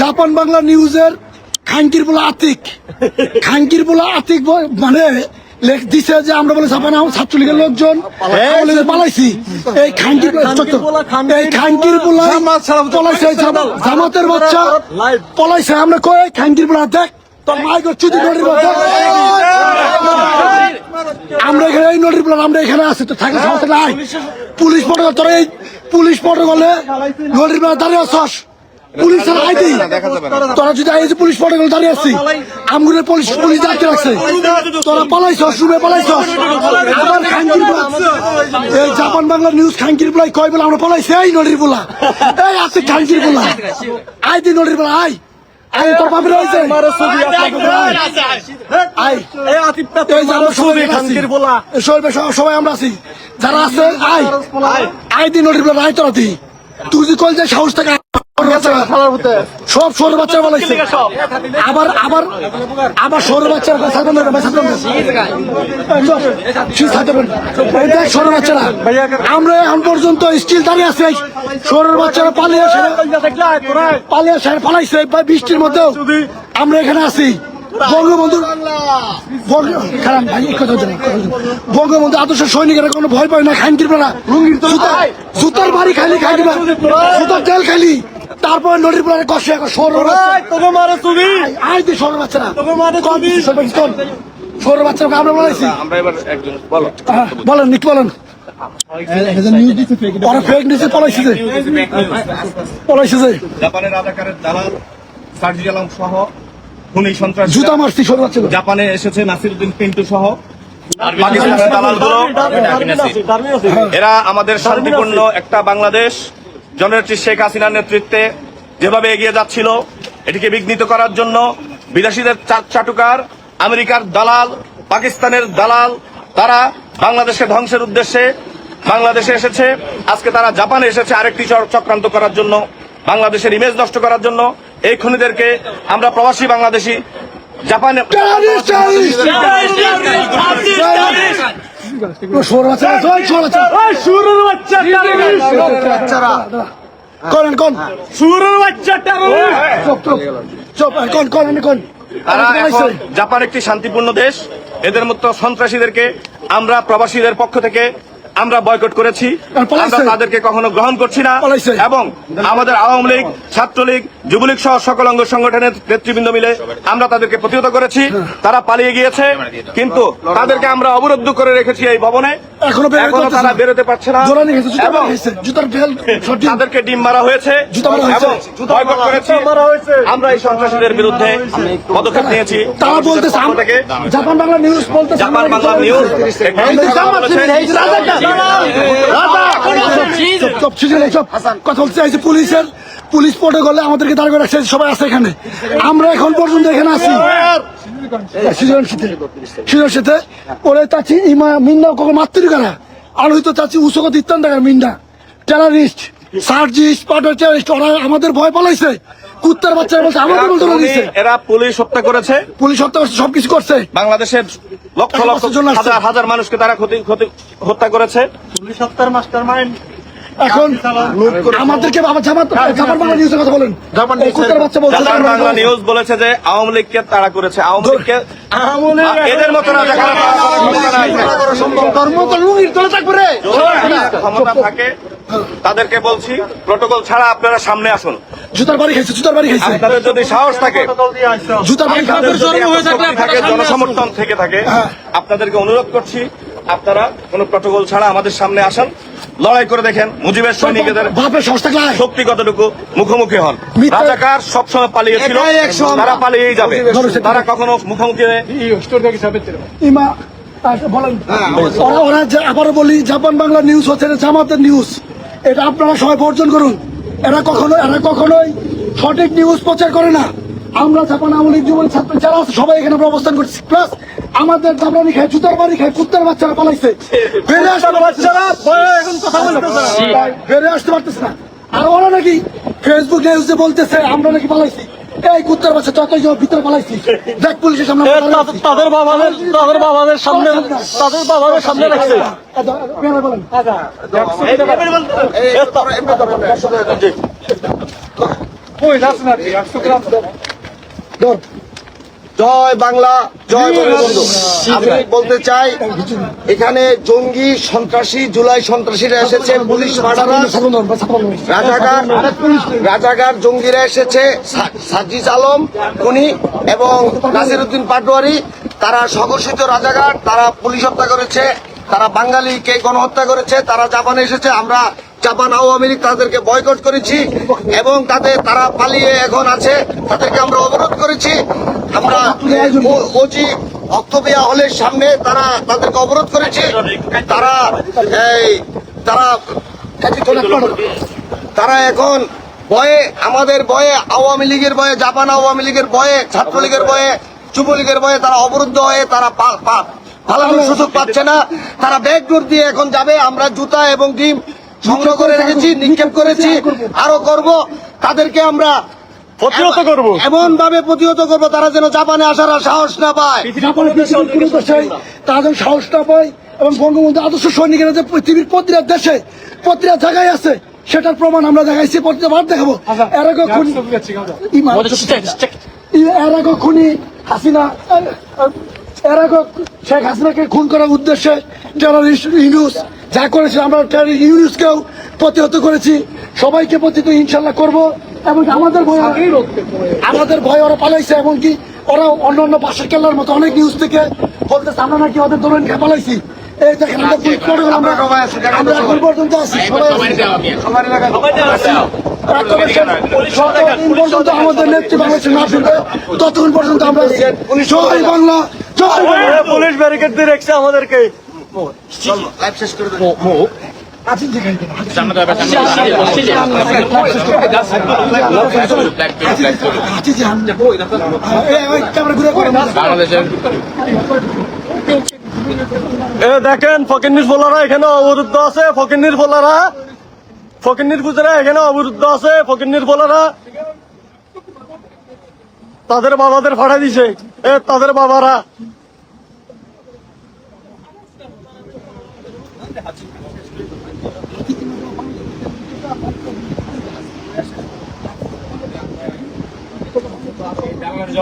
Japan Bangla নিউজের খাঙ্কির বলা আতিক। খাঙ্কির বলা আতিক মানে লেখ দিছে যে আমরা বলে জাপান ছাত্রলীগের লোকজন পালাইছি। এই খাঙ্কির এই খাঙ্কির বলা পলাইছে জামা- জামাতের বাচ্চা পলাইছে। আমরা কই? খাঙ্কির বলা দেখ। তোর মাইক চুদি নদীর আমরা এখানে এই নদীর বলা আমরা এখানে আছি তো থাকলে সমস্যা নাই। পুলিশ পটে তোর এই পুলিশ পটে গেলে নদীর বেলা দাঁড়িয়ে আসস পুলিশের আইডি তোরা যদি পুলিশ পটে গেলে দাঁড়িয়ে আসছি পুলিশ পুলিশ দাঁড়িয়ে রাখছে। তোরা রুমে পালাইছস। আবার খাঙ্কির বলা এই জাপান বাংলা নিউজ খাঙ্কির বলাই কয় বলে আমরা পালাইছি? এই নদীর বলা এই আছে খাঙ্কির বলা নদীর বলা আই আই তোর বাপের হয়েছে আই এই যে আমরা সবাই আমরা আছি। যারা আছে আই আই দিন নোটিস বলে আই তোরা দি। তুই যদি কল যে সাহস থাকে সব সৌর বাচ্চা বলাইছে আবার আবার আবার সৌর বাচ্চার সৌর বাচ্চারা। আমরা এখন পর্যন্ত স্টিল দাঁড়িয়ে আছি সৌর বাচ্চারা পালিয়ে পালিয়ে পালাইছে বা বৃষ্টির মধ্যেও। আমরা এখানে আছি। বঙ্গবন্ধু না, বঙ্গবন্ধু আদর্শ সৈনিকেরা কোনো ভয় পায় না খাইন না। জুতা- জুতার বাড়ি খালি খাই দিবা জুতার তেল খালি তারপরে নদীর পরে কষে এখন সৌর আই দি সৌর বাচ্চারা। কম দিছি, সৌর বাচ্চা, কম। সৌর বাচ্চারা আমরা বলাইছি। আমরা এবার একজন বলো। বলেন নিক বলেন। ওরা ফেক নিউজে পলাইছে পলাইছে জাপানের রাজাকারের দালাল সার্জি আলম সহ খুনি সন্ত্রাস জুতা মারছি সৌর বাচ্চা জাপানে এসেছে নাসিরুদ্দিন পিন্টু সহ। পাকিস্তানের দালালগুলো এরা আমাদের শান্তিপূর্ণ একটা বাংলাদেশ। জননেত্রী শেখ হাসিনার নেতৃত্বে যেভাবে এগিয়ে যাচ্ছিল, এটিকে বিঘ্নিত করার জন্য বিদেশিদের চাটুকার, আমেরিকার দালাল, পাকিস্তানের দালাল, তারা বাংলাদেশকে ধ্বংসের উদ্দেশ্যে বাংলাদেশে এসেছে, আজকে তারা জাপানে এসেছে আরেকটি চক্রান্ত করার জন্য, বাংলাদেশের ইমেজ নষ্ট করার জন্য। এই খুনিদেরকে আমরা প্রবাসী বাংলাদেশি জাপানে বাচ্চা করেন কোন। চুপ চুপ চুপ কোন কোন কোন। তারা এখন জাপান একটি শান্তিপূর্ণ দেশ। এদের মতো সন্ত্রাসীদেরকে আমরা প্রবাসীদের পক্ষ থেকে আমরা বয়কট করেছি। আমরা তাদেরকে কখনো গ্রহণ করছি না। এবং আমাদের আওয়ামী লীগ ছাত্রলীগ যুবলীগ সহ সকল অঙ্গ সংগঠনের নেতৃবৃন্দ মিলে আমরা তাদেরকে প্রতিহত করেছি। তারা পালিয়ে গিয়েছে। কিন্তু তাদেরকে আমরা অবরুদ্ধ করে রেখেছি এই ভবনে। এখনও বের এখনও তারা না। বেরোতে পারছে না। জোরানি খেয়েছে জুতা খেয়েছে জুতার ফেল সঠিক তাদেরকে ডিম মারা হয়েছে জুতা মারা হয়েছে। বয়কট করেছি। আমরা এই সন্ত্রাসীদের বিরুদ্ধে পদক্ষেপ নিয়েছি। তারা বলতেছে পক্ষ জাপান বাংলা নিউজ বলতেছে জাপান বাংলা নিউজ একটি কথা বলেছে। বলতে পুলিশের পুলিশ পটে গেলে আমাদেরকে দাঁড় করে রাখছে সবাই আছে এখানে। আমরা এখন পর্যন্ত এখানে আছি। সুজন শীতে সুজন শীতে ওরে চাচ্ছি ইমা মিন্ডা কখন মাতৃ করা উসকত ইত্যান টাকার মিন্ডা টেরারিস্ট সার্জিস্ট পাউডার টেরারিস্ট ওরা আমাদের ভয় পালাইছে। কুত্তার বাচ্চারা বলছে আমাদের বলতে এরা পুলিশ হত্যা করেছে। পুলিশ হত্যা করছে সবকিছু করছে। বাংলাদেশের লক্ষ লক্ষ জন্য হাজার হাজার মানুষকে তারা ক্ষতি ক্ষতি হত্যা করেছে। এখন আমাদেরকে জাপান বাংলা নিউজের কথা বলেন বাচ্চা বলছে জাপান বাংলা নিউজ বলেছে যে আওয়ামী লীগকে তাড়া করেছে আওয়ামী লীগকে এদের মতো না যারা তাড়া করার ক্ষমতা নাই। ধর্ম তো লুঙ্গির তলে থাকবে রে ক্ষমতা থাকে তাদেরকে বলছি প্রোটোকল ছাড়া আপনারা সামনে আসুন জুতার বাড়ি খাইছে জুতার বাড়ি খাইছে আপনাদের যদি সাহস থাকে জুতার বাড়ি থাকে জনসমর্থন থেকে থাকে আপনাদেরকে অনুরোধ করছি আপনারা কোন প্রটোকল ছাড়া আমাদের সামনে আসেন। লড়াই করে দেখেন মুজিবের সৈনিকদের। শক্তি কতটুকু মুখোমুখি হন। রাজাকার সবসময় পালিয়েছিল তারা পালিয়েই যাবে। তারা কখনো মুখোমুখি হয়ে বলেন। ওরা ওরা যে- বলি জাপান বাংলা নিউজ হচ্ছে জামাতের নিউজ এটা আপনারা সবাই বর্জন করুন। এরা কখনো এরা কখনোই সঠিক নিউজ প্রচার করে না। আমরা জাপান আওয়ামী লীগ যুবলীগ ছাত্র যারা সবাই এখানে আমরা অবস্থান করছি। প্লাস আমাদের জাপানি খায় জুতার বাড়ি খায় কুত্তার বাচ্চারা পালাইছে। বেড়ে আসতে বাচ্চারা এখন কথা বেড়ে আসতে পারতেছে না। আর ওরা নাকি ফেসবুক নিউজে বলতেছে আমরা নাকি পালাইছি। এই কুত্তার বাচ্চা যতই যাও ভিতরে পালাইছি। দেখ পুলিশের সামনে। তাদের বাবাদের তাদের বাবাদের সামনে তাদের বাবাদের সামনে রাখছে। বলেন। ধর। জয় বাংলা জয় বঙ্গবন্ধু। আমি বলতে চাই এখানে জঙ্গি সন্ত্রাসী জুলাই সন্ত্রাসীরা এসেছে পুলিশ মার্ডারার রাজাকার রাজাকার জঙ্গিরা এসেছে সাজিজ আলম খুনি এবং নাসিরুদ্দিন পাটোয়ারি তারা সংঘর্ষিত রাজাকার তারা পুলিশ হত্যা করেছে তারা বাঙালিকে গণহত্যা করেছে তারা জাপানে এসেছে আমরা জাপান আওয়ামী লীগ তাদেরকে বয়কট করেছি এবং তাদের তারা পালিয়ে এখন আছে তাদেরকে আমরা অবরোধ করেছি। আমরা ওজি অক্টোবিয়া হলের সামনে তারা তাদেরকে অবরোধ করেছে। তারা এই, তারা তারা এখন ভয়ে, আমাদের ভয়ে, আওয়ামী লীগের ভয়ে, জাপান আওয়ামী লীগের ভয়ে, ছাত্রলীগের ভয়ে, যুবলীগের বয়ে তারা অবরুদ্ধ হয়ে তারা পালানোর সুযোগ পাচ্ছে না। তারা ব্যাগ ডোর দিয়ে এখন যাবে। আমরা জুতা এবং ডিম সংগ্রহ করে রেখেছি, নিক্ষেপ করেছি, আরও করব। তাদেরকে আমরা প্রতিহত করব। এমন ভাবে প্রতিহত করব তারা যেন জাপানে আসার আর সাহস না পায়। তারা যেন সাহস না পায় এবং বঙ্গবন্ধু আদর্শ সৈনিকেরা যে পৃথিবীর প্রতিটা দেশে প্রতিটা জায়গায় আছে সেটার প্রমাণ আমরা দেখাইছি প্রতিটা বার দেখাবো। এর আগে খুনি এর আগে খুনি হাসিনা এর আগে শেখ হাসিনাকে খুন করার উদ্দেশ্যে টেররিস্ট ইউনুস যা করেছে আমরা টেররিস্ট ইউনুসকেও প্রতিহত করেছি। সবাইকে প্রতিহত ইনশাল্লাহ করব। এবং আমাদের ভয় আমাদের ভয় ওরা পালাইছে এমনকি ওরা অন্য অন্য পাশের কেল্লার মতো অনেক নিউজ থেকে বলতেছে আমরা নাকি ওদের দৌড়ান খেয়ে পালাইছি। এই দেখেন আমরা পুলিশ প্রটোকল আমরা আমরা এখন পর্যন্ত আছি সবাই পর্যন্ত আমাদের নেত্রী বাংলাদেশে না ফিরবে ততক্ষণ পর্যন্ত আমরা আছি। জয় বাংলা জয় পুলিশ ব্যারিকেড দিয়ে রেখেছে আমাদেরকে। লাইভ শেষ করে দেখেন ফকিন্নির ফোলারা এখানে অবরুদ্ধ আছে। ফকিন্নির ফোলারা ফকিন্নির পুজারা এখানে অবরুদ্ধ আছে। ফকিন্নির ফোলারা তাদের বাবাদের ফাড়া দিছে। এ তাদের বাবারা আমাদের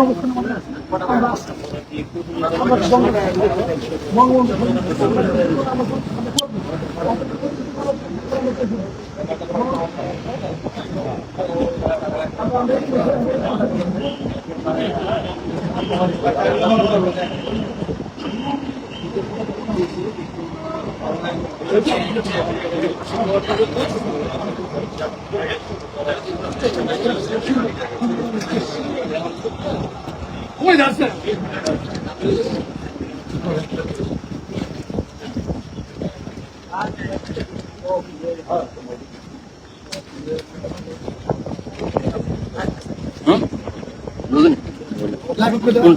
অবস্থান আমাদের আছে। আমরা আছি। বঙ্গবন্ধু লাইভ করে দেবো।